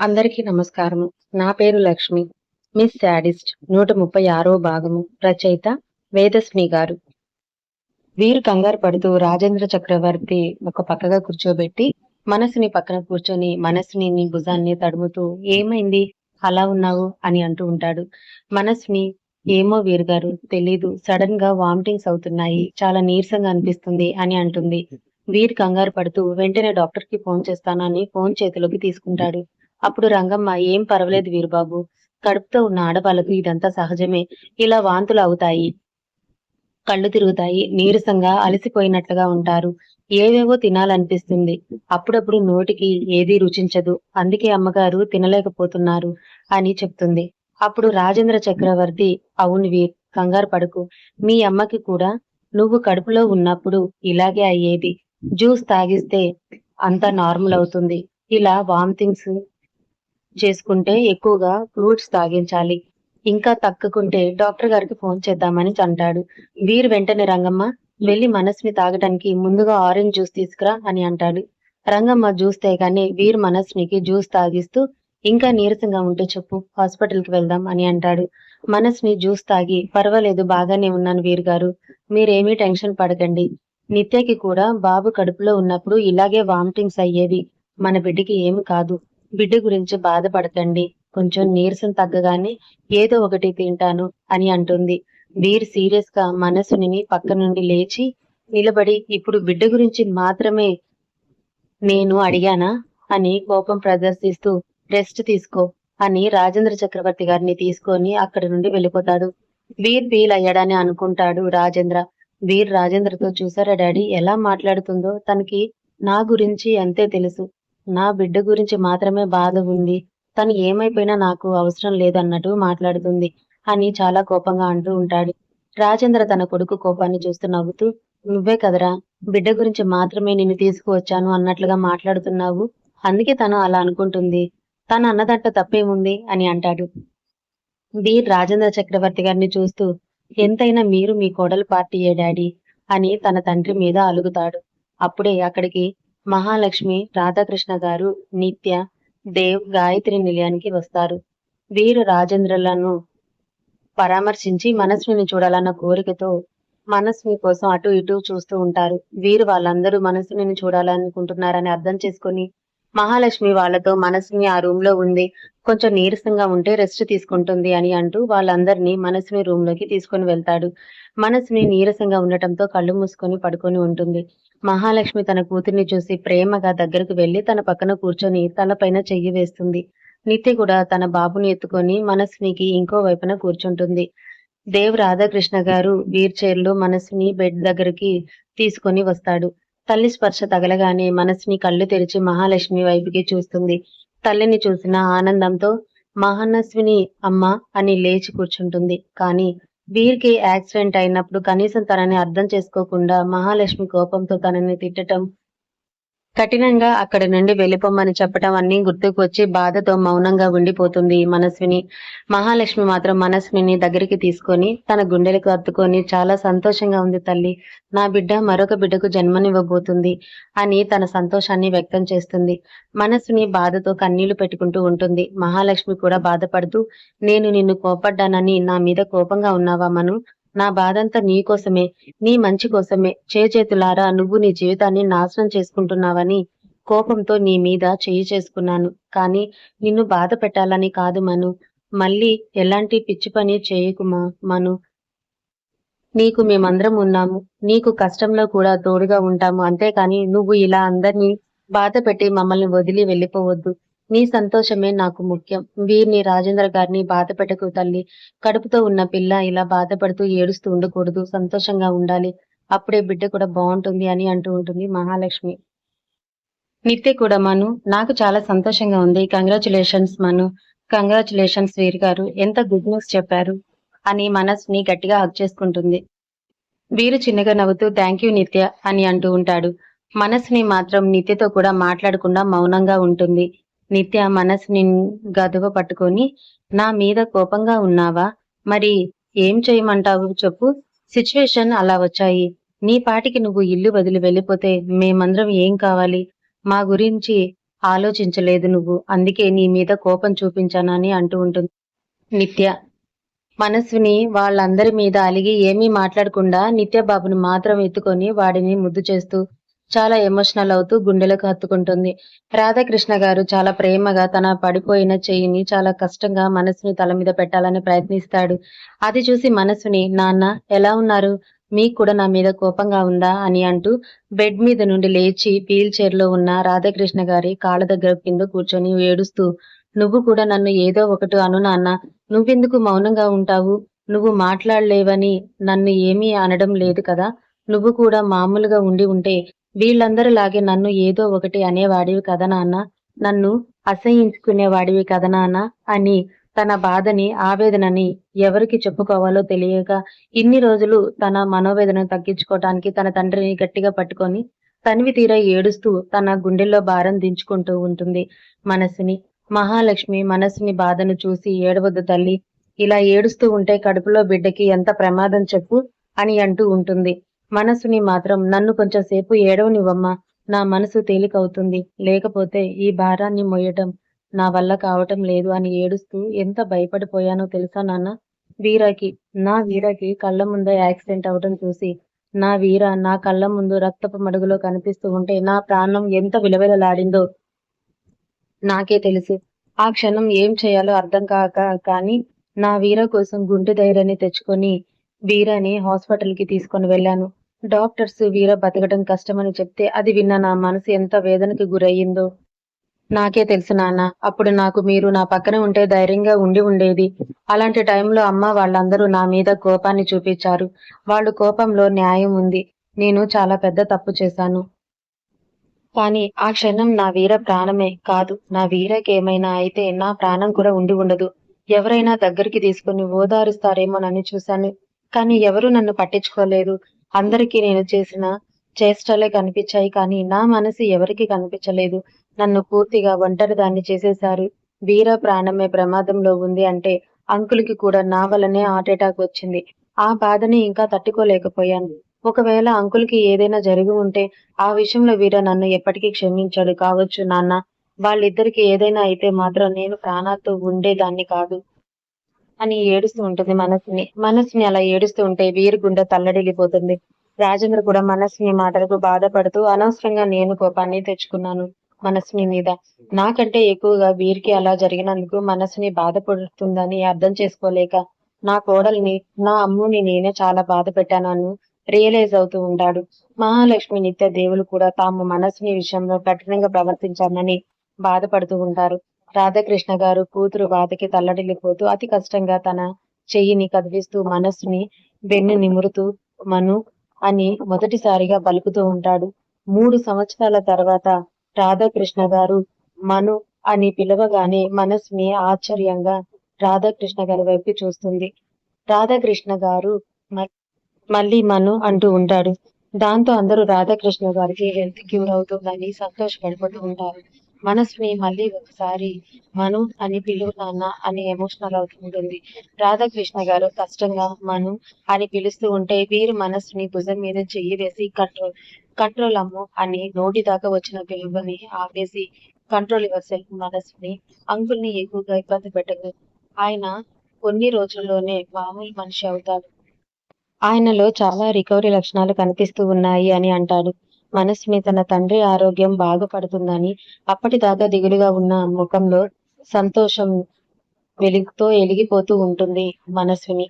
అందరికీ నమస్కారము. నా పేరు లక్ష్మి. మిస్ శాడిస్ట్ నూట ముప్పై ఆరో భాగము. రచయిత వేదస్మి గారు. వీరు కంగారు పడుతూ రాజేంద్ర చక్రవర్తి ఒక పక్కగా కూర్చోబెట్టి మనసుని పక్కన కూర్చొని మనసుని నీ భుజాన్ని తడుముతూ ఏమైంది? అలా ఉన్నావు? అని అంటూ ఉంటాడు. మనసుని ఏమో వీరు గారు తెలీదు. సడన్గా వామిటింగ్స్ అవుతున్నాయి. చాలా నీరసంగా అనిపిస్తుంది అని అంటుంది. వీరు కంగారు పడుతూ వెంటనే డాక్టర్కి ఫోన్ చేస్తానని ఫోన్ చేతిలోకి తీసుకుంటాడు. అప్పుడు రంగమ్మ ఏం పర్వాలేదు వీరుబాబు. కడుపుతో ఉన్న ఆడవాళ్ళకు ఇదంతా సహజమే. ఇలా వాంతులు అవుతాయి. కళ్ళు తిరుగుతాయి. నీరసంగా అలసిపోయినట్లుగా ఉంటారు. ఏవేవో తినాలనిపిస్తుంది. అప్పుడప్పుడు నోటికి ఏదీ రుచించదు. అందుకే అమ్మగారు తినలేకపోతున్నారు అని చెప్తుంది. అప్పుడు రాజేంద్ర చక్రవర్తి అవును వీర్ కంగారు పడుకు. మీ అమ్మకి కూడా నువ్వు కడుపులో ఉన్నప్పుడు ఇలాగే అయ్యేది. జ్యూస్ తాగిస్తే అంతా నార్మల్ అవుతుంది. ఇలా వామిటింగ్స్ చేసుకుంటే ఎక్కువగా ఫ్రూట్స్ తాగించాలి. ఇంకా తక్కుకుంటే డాక్టర్ గారికి ఫోన్ చేద్దామని అంటాడు. వీరు వెంటనే రంగమ్మ వెళ్ళి మనసుని తాగడానికి ముందుగా ఆరెంజ్ జ్యూస్ తీసుకురా అని అంటాడు. రంగమ్మ జ్యూస్ తేగానే వీరు మనస్నికి జ్యూస్ తాగిస్తూ ఇంకా నీరసంగా ఉంటే చెప్పు హాస్పిటల్కి వెళ్దాం అని అంటాడు. మనస్ని జ్యూస్ తాగి పర్వాలేదు బాగానే ఉన్నాను వీరు గారు. మీరేమీ టెన్షన్ పడకండి. నిత్యకి కూడా బాబు కడుపులో ఉన్నప్పుడు ఇలాగే వామిటింగ్స్ అయ్యేవి. మన బిడ్డకి ఏమి కాదు. బిడ్డ గురించి బాధపడకండి. కొంచెం నీరసం తగ్గగానే ఏదో ఒకటి తింటాను అని అంటుంది. వీర్ సీరియస్గా మనసుని పక్క నుండి లేచి నిలబడి ఇప్పుడు బిడ్డ గురించి మాత్రమే నేను అడిగానా? అని కోపం ప్రదర్శిస్తూ రెస్ట్ తీసుకో అని రాజేంద్ర చక్రవర్తి గారిని తీసుకొని అక్కడి నుండి వెళ్ళిపోతాడు. వీర్ ఫీల్ అయ్యాడని అనుకుంటాడు రాజేంద్ర. వీర్ రాజేంద్రతో చూసారా డాడీ ఎలా మాట్లాడుతుందో తనకి నా గురించి అంతే తెలుసు. నా బిడ్డ గురించి మాత్రమే బాధ ఉంది. తను ఏమైపోయినా నాకు అవసరం లేదన్నట్టు మాట్లాడుతుంది అని చాలా కోపంగా అంటూ ఉంటాడు. రాజేంద్ర తన కొడుకు కోపాన్ని చూస్తూ నవ్వుతూ నువ్వే కదరా బిడ్డ గురించి మాత్రమే నిన్ను తీసుకువచ్చాను అన్నట్లుగా మాట్లాడుతున్నావు. అందుకే తను అలా అనుకుంటుంది. తను అన్నదంట తప్పేముంది అని అంటాడు. వీర్ రాజేంద్ర చక్రవర్తి గారిని చూస్తూ ఎంతైనా మీరు మీ కోడలు పార్టీయే డాడీ అని తన తండ్రి మీద అలుగుతాడు. అప్పుడే అక్కడికి మహాలక్ష్మి రాధాకృష్ణ గారు నిత్య దేవ్ గాయత్రి నిలయానికి వస్తారు. వీరు రాజేంద్రులను పరామర్శించి మనస్విని చూడాలన్న కోరికతో మనస్వి కోసం అటు ఇటు చూస్తూ ఉంటారు. వీరు వాళ్ళందరూ మనస్విని చూడాలనుకుంటున్నారని అర్థం చేసుకొని మహాలక్ష్మి వాళ్ళతో మనస్విని ఆ రూమ్లో ఉంది కొంచెం నీరసంగా ఉంటే రెస్ట్ తీసుకుంటుంది అని అంటూ వాళ్ళందరినీ మనస్విని రూమ్లోకి తీసుకొని వెళ్తాడు. మనస్విని నీరసంగా ఉండటంతో కళ్ళు మూసుకొని పడుకొని ఉంటుంది. మహాలక్ష్మి తన కూతుర్ని చూసి ప్రేమగా దగ్గరకు వెళ్ళి తన పక్కన కూర్చొని తన పైన చెయ్యి వేస్తుంది. నిత్య కూడా తన బాబుని ఎత్తుకొని మనస్వినికి ఇంకో వైపున కూర్చుంటుంది. దేవ్ రాధాకృష్ణ గారు వీర్ చైర్లో మనస్విని బెడ్ దగ్గరికి తీసుకొని వస్తాడు. తల్లి స్పర్శ తగలగానే మనస్విని కళ్ళు తెరిచి మహాలక్ష్మి వైపుకి చూస్తుంది. తల్లిని చూసిన ఆనందంతో మహానస్విని అమ్మ అని లేచి కూర్చుంటుంది. కానీ వీర్కి యాక్సిడెంట్ అయినప్పుడు కనీసం తనని అర్థం చేసుకోకుండా మహాలక్ష్మి కోపంతో తనని తిట్టటం కఠినంగా అక్కడి నుండి వెళ్ళిపోమ్మని చెప్పటం అన్ని గుర్తుకు వచ్చి బాధతో మౌనంగా ఉండిపోతుంది మనస్విని. మహాలక్ష్మి మాత్రం మనస్విని దగ్గరికి తీసుకొని తన గుండెలకు అత్తుకొని చాలా సంతోషంగా ఉంది తల్లి. నా బిడ్డ మరొక బిడ్డకు జన్మనివ్వబోతుంది అని తన సంతోషాన్ని వ్యక్తం చేస్తుంది. మనస్విని బాధతో కన్నీళ్ళు పెట్టుకుంటూ ఉంటుంది. మహాలక్ష్మి కూడా బాధపడుతూ నేను నిన్ను కోపడ్డానని నా మీద కోపంగా ఉన్నావా మను? నా బాధంతా నీ కోసమే నీ మంచి కోసమే. చేతులారా నువ్వు నీ జీవితాన్ని నాశనం చేసుకుంటున్నావని కోపంతో నీ మీద చేయి చేసుకున్నాను. కానీ నిన్ను బాధ పెట్టాలని కాదు మను. మళ్ళీ ఎలాంటి పిచ్చి పని చేయకుమా మను. నీకు మేమందరం ఉన్నాము. నీకు కష్టంలో కూడా తోడుగా ఉంటాము. అంతేకాని నువ్వు ఇలా అందరినీ బాధ పెట్టి మమ్మల్ని వదిలి వెళ్ళిపోవద్దు. నీ సంతోషమే నాకు ముఖ్యం. వీరిని రాజేంద్ర గారిని బాధ పెట్టకు తల్లి. కడుపుతో ఉన్న పిల్ల ఇలా బాధపడుతూ ఏడుస్తూ ఉండకూడదు. సంతోషంగా ఉండాలి. అప్పుడే బిడ్డ కూడా బాగుంటుంది అని అంటూ ఉంటుంది మహాలక్ష్మి. నిత్య కూడా మను. నాకు చాలా సంతోషంగా ఉంది. కంగ్రాచులేషన్స్ మను. కంగ్రాచులేషన్స్ వీర్ గారు. ఎంత గుడ్ న్యూస్ చెప్పారు అని మనస్ని గట్టిగా హక్ చేసుకుంటుంది. వీరు చిన్నగా నవ్వుతూ థ్యాంక్ యూ నిత్య అని అంటూ ఉంటాడు. మనస్ని మాత్రం నిత్యతో కూడా మాట్లాడకుండా మౌనంగా ఉంటుంది. నిత్య మనసుని గదువ పట్టుకొని నా మీద కోపంగా ఉన్నావా? మరి ఏం చేయమంటావు చెప్పు. సిచ్యువేషన్ అలా వచ్చాయి. నీ పాటికి నువ్వు ఇల్లు వదిలి వెళ్ళిపోతే మేమందరం ఏం కావాలి? మా గురించి ఆలోచించలేదు నువ్వు. అందుకే నీ మీద కోపం చూపించానని అంటూ ఉంటుంది నిత్య. మనస్విని వాళ్ళందరి మీద అలిగి ఏమీ మాట్లాడకుండా నిత్య బాబుని మాత్రం ఎత్తుకొని వాడిని ముద్దు చేస్తూ చాలా ఎమోషనల్ అవుతూ గుండెలకు హత్తుకుంటుంది రాధాకృష్ణ గారు చాలా ప్రేమగా తన పడిపోయిన చెయ్యిని చాలా కష్టంగా మనసుని తల మీద పెట్టాలని ప్రయత్నిస్తాడు. అది చూసి మనసుని నాన్న ఎలా ఉన్నారు? మీకు కూడా నా మీద కోపంగా ఉందా? అని అంటూ బెడ్ మీద నుండి లేచి వీల్ చైర్లో ఉన్న రాధాకృష్ణ గారి కాళ్ళ దగ్గర కింద కూర్చొని ఏడుస్తూ నువ్వు కూడా నన్ను ఏదో ఒకటి అను నాన్న. నువ్వెందుకు మౌనంగా ఉంటావు? నువ్వు మాట్లాడలేవని నన్ను ఏమీ అనడం లేదు కదా. నువ్వు కూడా మామూలుగా ఉండి ఉంటే వీళ్ళందరిలాగే నన్ను ఏదో ఒకటి అనేవాడివి కదా నాన్న. నన్ను అసహించుకునేవాడివి కదా నాన్న అని తన బాధని ఆవేదనని ఎవరికి చెప్పుకోవాలో తెలియక ఇన్ని రోజులు తన మనోవేదన తగ్గించుకోవటానికి తన తండ్రిని గట్టిగా పట్టుకొని తనివి తీర ఏడుస్తూ తన గుండెల్లో భారం దించుకుంటూ ఉంటుంది మనసుని. మహాలక్ష్మి మనసుని బాధను చూసి ఏడవద్దు తల్లి. ఇలా ఏడుస్తూ ఉంటే కడుపులో బిడ్డకి ఎంత ప్రమాదం చెప్పు అని అంటూ ఉంటుంది. మనసుని మాత్రం నన్ను కొంచెం సేపు ఏడవనివ్వమ్మా. నా మనసు తేలికవుతుంది. లేకపోతే ఈ భారాన్ని మొయ్యటం నా వల్ల కావటం లేదు అని ఏడుస్తూ ఎంత భయపడిపోయానో తెలుసా నాన్న? వీరకి నా వీరకి కళ్ళ ముందే యాక్సిడెంట్ అవటం చూసి నా వీర నా కళ్ళ ముందు రక్తపు మడుగులో కనిపిస్తూ ఉంటే నా ప్రాణం ఎంత విలవిలలాడిందో నాకే తెలుసు. ఆ క్షణం ఏం చేయాలో అర్థం కాక కానీ నా వీర కోసం గుండె ధైర్యాన్ని తెచ్చుకొని వీరని హాస్పిటల్కి తీసుకొని వెళ్ళాను. డాక్టర్స్ వీర బతకడం కష్టమని చెప్తే అది విన్న నా మనసు ఎంత వేదనకి గురయ్యిందో. నాకే తెలుసు నాన్న అప్పుడు నాకు మీరు నా పక్కన ఉంటే ధైర్యంగా ఉండి ఉండేది. అలాంటి టైంలో అమ్మ వాళ్ళందరూ నా మీద కోపాన్ని చూపించారు. వాళ్ళు కోపంలో న్యాయం ఉంది. నేను చాలా పెద్ద తప్పు చేశాను. కానీ ఆ క్షణం నా వీర ప్రాణమే కాదు. నా వీరకేమైనా అయితే నా ప్రాణం కూడా ఉండి ఉండదు. ఎవరైనా దగ్గరికి తీసుకుని ఓదారుస్తారేమోనని చూశాను. కానీ ఎవరు నన్ను పట్టించుకోలేదు. అందరికీ నేను చేసిన చేష్టలే కనిపించాయి కానీ నా మనసు ఎవరికి కనిపించలేదు. నన్ను పూర్తిగా ఒంటరి దాన్ని చేసేశారు. వీర ప్రాణమే ప్రమాదంలో ఉంది అంటే అంకుల్కి కూడా నా వల్లనే హార్ట్ అటాక్ వచ్చింది. ఆ బాధని ఇంకా తట్టుకోలేకపోయాను. ఒకవేళ అంకుల్కి ఏదైనా జరిగి ఉంటే ఆ విషయంలో వీర నన్ను ఎప్పటికీ క్షమించాడు. కావచ్చు నాన్న వాళ్ళిద్దరికి ఏదైనా అయితే మాత్రం నేను ప్రాణాలతో ఉండేదాన్ని కాదు. అని ఏడుస్తూ ఉంటుంది మనసుని. మనసుని అలా ఏడుస్తూ ఉంటే వీరి గుండె తల్లడిల్లిపోతుంది. రాజేంద్ర కూడా మనసుని మాటలకు బాధపడుతూ అనవసరంగా నేను కోపాన్ని తెచ్చుకున్నాను మనసుని మీద. నాకంటే ఎక్కువగా వీరికి అలా జరిగినందుకు మనసుని బాధపడుతుందని అర్థం చేసుకోలేక నా కోడల్ని నా అమ్ముని నేనే చాలా బాధ పెట్టానని రియలైజ్ అవుతూ ఉంటాడు. మహాలక్ష్మి నిత్య దేవులు కూడా తాము మనసుని విషయంలో కఠినంగా ప్రవర్తించామని బాధపడుతూ ఉంటారు. రాధాకృష్ణ గారు కూతురు బాధకి తల్లడిల్లిపోతూ అతి కష్టంగా తన చెయ్యిని కదిలిస్తూ మనస్సుని వెన్ను నిమురుతూ మను అని మొదటిసారిగా పలుకుతూ ఉంటాడు. మూడు సంవత్సరాల తర్వాత రాధాకృష్ణ గారు మను అని పిలవగానే మనస్సుని ఆశ్చర్యంగా రాధాకృష్ణ గారి వైపు చూస్తుంది. రాధాకృష్ణ గారు మ- మళ్ళీ మను అంటూ ఉంటాడు. దాంతో అందరూ రాధాకృష్ణ గారికి హెల్త్ క్యూర్ అవుతుందని సంతోషపడిపోతూ ఉంటారు. మనస్విని మళ్ళీ ఒకసారి మను అని పిలువు నాన్న అని ఎమోషనల్ అవుతుంటుంది రాధాకృష్ణ గారు కష్టంగా మను అని పిలుస్తూ ఉంటే వీరు మనస్సుని భుజం మీద చెయ్యి వేసి కంట్రోల్ కంట్రోల్ అమ్ము అని నోటి దాకా వచ్చిన పిలువని ఆపేసి కంట్రోల్ యువర్ సెల్ఫ్ మనస్సుని అంకుల్ని ఎక్కువగా ఇబ్బంది పెట్టదు ఆయన కొన్ని రోజుల్లోనే మామూలు మనిషి అవుతాడు. ఆయనలో చాలా రికవరీ లక్షణాలు కనిపిస్తూ ఉన్నాయి అని అంటాడు. మనసుని తన తండ్రి ఆరోగ్యం బాగుపడుతుందని అప్పటిదాకా దిగులుగా ఉన్న ముఖంలో సంతోషం వెలుగుతో ఎలిగిపోతూ ఉంటుంది మనస్విని